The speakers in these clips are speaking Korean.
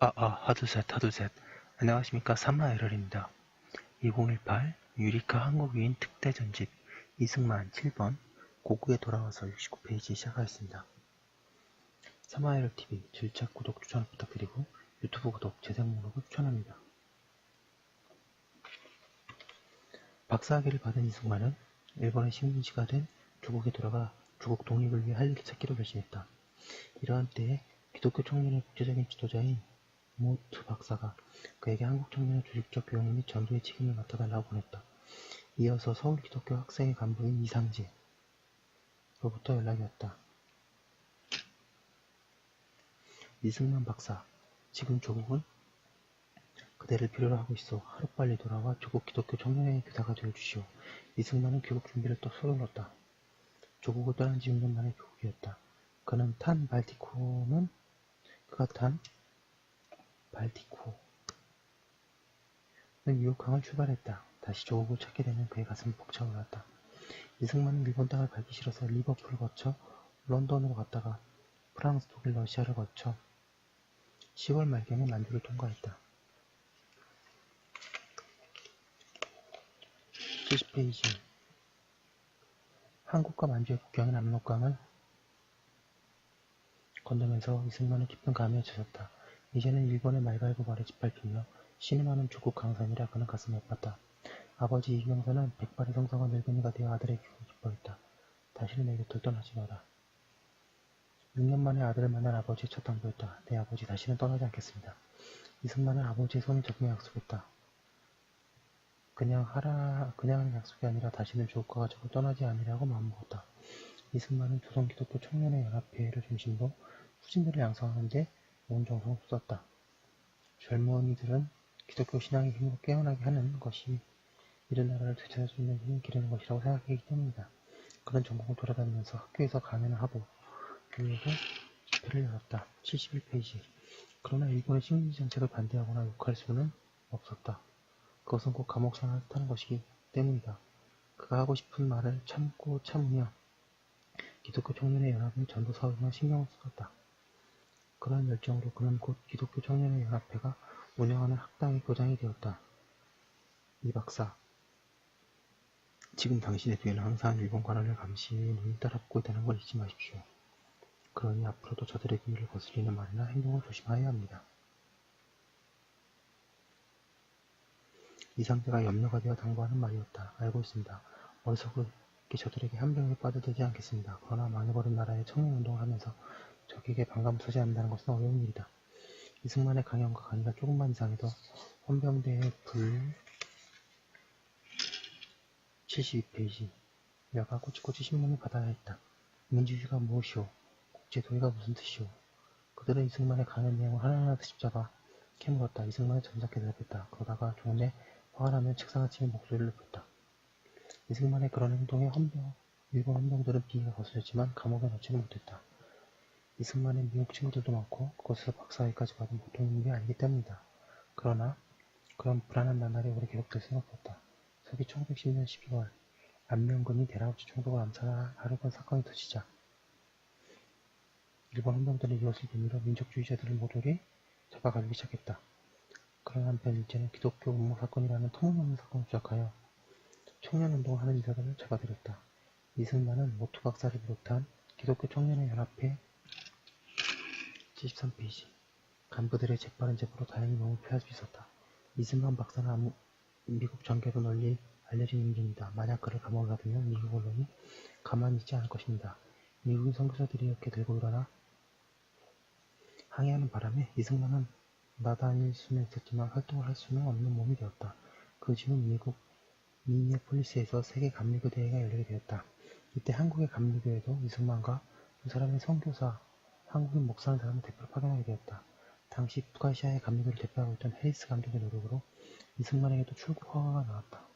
아, 아, 하두셋, 하두셋. 안녕하십니까. 삼라에럴입니다. 2018 유리카 한국유인 특대전집 이승만 7번 고국에 돌아와서 69페이지 시작하겠습니다. 삼라에럴TV 질책 구독 추천 부탁드리고 유튜브 구독 재생 목록을 추천합니다. 박사학위를 받은 이승만은 일본의 식민지가 된 조국에 돌아가 조국 독립을 위해 할 일을 찾기로 결심했다. 이러한 때에 기독교 청년의 국제적인 지도자인 모트 박사가 그에게 한국 청년의 조직적 교육 및 전도의 책임을 맡아달라고 보냈다. 이어서 서울 기독교 학생회 간부인 이상재로부터 연락이 왔다. 이승만 박사, 지금 조국은 그대를 필요로 하고 있어 하루빨리 돌아와 조국 기독교 청년회의 교사가 되어주시오. 이승만은 귀국 준비를 또 서둘렀다. 조국을 떠난 지 6년 만에 귀국이었다. 그는 탄 발티코는 그가 탄 발티코는 유혹항을 출발했다. 다시 조국을 찾게 되면 그의 가슴이 벅차올랐다. 이승만은 일본 땅을 밟기 싫어서 리버풀을 거쳐 런던으로 갔다가 프랑스, 독일, 러시아를 거쳐 10월 말경에 만주를 통과했다. 70페이지 한국과 만주의 국경인 압록강을 건너면서 이승만은 깊은 감에 젖었다. 이제는 일본의 말갈고 발에 짓밟히며 신음하는 조국 강산이라 그는 가슴이 아팠다. 아버지 이경선은 백발의 성성한 늙은이가 되어 귀국을 기뻐했다. 다시는 내 곁을 떠나지 마라. 6년 만에 아들을 만난 아버지의 첫 당부였다. 내 아버지 다시는 떠나지 않겠습니다. 이승만은 아버지의 손을 잡으며 약속했다. 그냥 하라, 그냥 하는 약속이 아니라 다시는 조국과 가족을 떠나지 않으려고 마음먹었다. 이승만은 조선기독교 청년의 연합회를 중심으로 후진들을 양성하는데 온 정성을 쏟았다. 젊은이들은 기독교 신앙의 힘으로 깨어나게 하는 것이 이런 나라를 되찾을 수 있는 힘을 기르는 것이라고 생각하기 때문이다. 그런 전국을 돌아다니면서 학교에서 강연을 하고 교회에서 집회를 열었다. 71페이지. 그러나 일본의 식민지 정책을 반대하거나 욕할 수는 없었다. 그것은 꼭 감옥 생활을 타는 것이기 때문이다. 그가 하고 싶은 말을 참고 참으며 기독교 청년의 연합은 전도 사업에만 신경을 썼다. 그런 열정으로 그는 곧 기독교 청년의 연합회가 운영하는 학당의 교장이 되었다. 이 박사, 지금 당신의 뒤에는 항상 일본 관원을 감시 눈이 따라붙고 있다는 걸 잊지 마십시오. 그러니 앞으로도 저들의 기회를 거스리는 말이나 행동을 조심하여야 합니다. 이 상태가 염려가 되어 당부하는 말이었다. 알고 있습니다. 어리석게 저들에게 한 병에 빠져들지 않겠습니다. 그러나 망해버린 나라의 청년운동을 하면서 적에게 반감서지 않는다는 것은 어려운 일이다. 이승만의 강연과 강의가 조금만 이상해도 헌병대의 불 72페이지 여가 꼬치꼬치 신문을 받아야 했다. 민주주의가 무엇이오? 국제도의가 무슨 뜻이오? 그들은 이승만의 강연 내용을 하나하나 뒤집잡아 캐물었다. 이승만은 점잖게 대답했다. 그러다가 종래 화가 나면 책상을 치며 목소리를 높였다. 이승만의 그런 행동에 헌병, 일본 헌병들은 비위가 거슬렸지만 감옥에 넣지는 못했다. 이승만의 미국 친구들도 많고 그것에서 박사학위까지 받은 보통 인물이 아니기 때문이다. 그러나 그런 불안한 나날이 오래 계속될 없었다. 서기 1910년 12월 안명근이 대라우치 총독을 암살하려던 사건이 터지자 일본 헌병들은 이것을 빌미로 민족주의자들을 모조리 잡아가기 시작했다. 그런 한편 일제는 기독교 음모 사건이라는 터무니없는 사건을 시작하여 청년운동을 하는 이들을 잡아들였다. 이승만은 모투 박사를 비롯한 기독교 청년의 연합회 73페이지 간부들의 재빠른 제보로 다행히 몸을 피할 수 있었다. 이승만 박사는 미국 전개도 널리 알려진 인물입니다. 만약 그를 감옥에 가두면 미국 언론이 가만히 있지 않을 것입니다. 미국인 선교사들이 이렇게 들고 일어나 항해하는 바람에 이승만은 나다닐 수는 있었지만 활동을 할 수는 없는 몸이 되었다. 그 즈음 미국 미니애폴리스에서 세계 감리교 대회가 열리게 되었다. 이때 한국의 감리교에도 이승만과 두 사람의 선교사 한국인 사람을 대표로 파견하게 되었다. 당시 북아시아의 감리교를 대표하고 있던 해리스 감독의 노력으로 이승만에게도 출국 허가가 나왔다.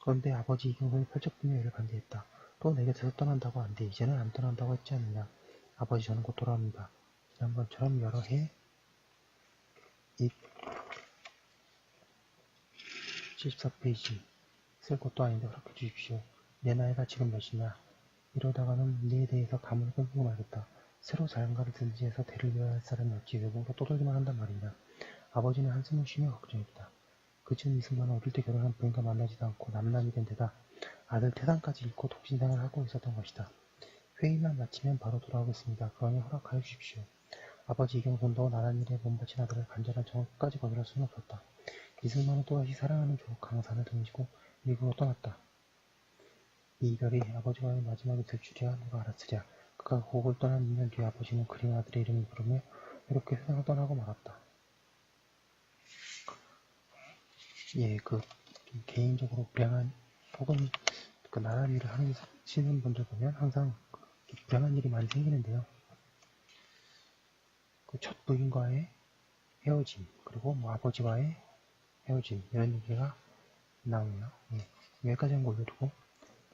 그런데 아버지 이경선이 펄쩍뛰며 이를 반대했다. 또 내 곁에서 떠난다고 한데 이제는 안 떠난다고 했지 않느냐. 아버지 저는 곧 돌아옵니다. 지난번처럼 여러 해, 입, 74페이지. 쓸 것도 아닌데 그렇게 주십시오. 내 나이가 지금 몇이냐. 이러다가는 네에 대해서 가문을 끊고 말겠다. 새로 자연가를 들지 해서 대를 이어야 할 사람이 어찌 외국으로 떠돌기만 한단 말입니다. 아버지는 한숨을 쉬며 걱정했다. 그쯤 이승만은 어릴 때 결혼한 부인과 만나지도 않고 남남이 된 데다 아들 태산까지 잃고 독신생을 하고 있었던 것이다. 회의만 마치면 바로 돌아오겠습니다. 그러니 허락하여 주십시오. 아버지 이경선도 나란 일에 몸바친 아들을 간절한 청을 끝까지 거절할 수는 없었다. 이승만은 또다시 사랑하는 조국 강산을 등지고 미국으로 떠났다. 이 이별이 아버지와의 마지막이 될 줄이야 누가 알았으랴. 그가 고국을 떠난 2년 뒤 아버지는 그린 아들의 이름을 부르며 이렇게 세상을 떠나고 말았다. 예, 그 개인적으로 불행한 혹은 그 나란 일을 하시는 분들 보면 항상 불행한 일이 많이 생기는데요. 그 첫 부인과의 헤어짐, 그리고 뭐 아버지와의 헤어짐, 이런 얘기가 나오네요. 예, 여기까지 한거 올려두고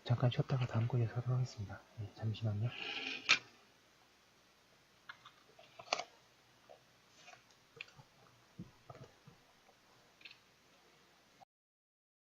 잠깐 쉬었다가 다음 거에 하도록 하겠습니다. 예, 잠시만요.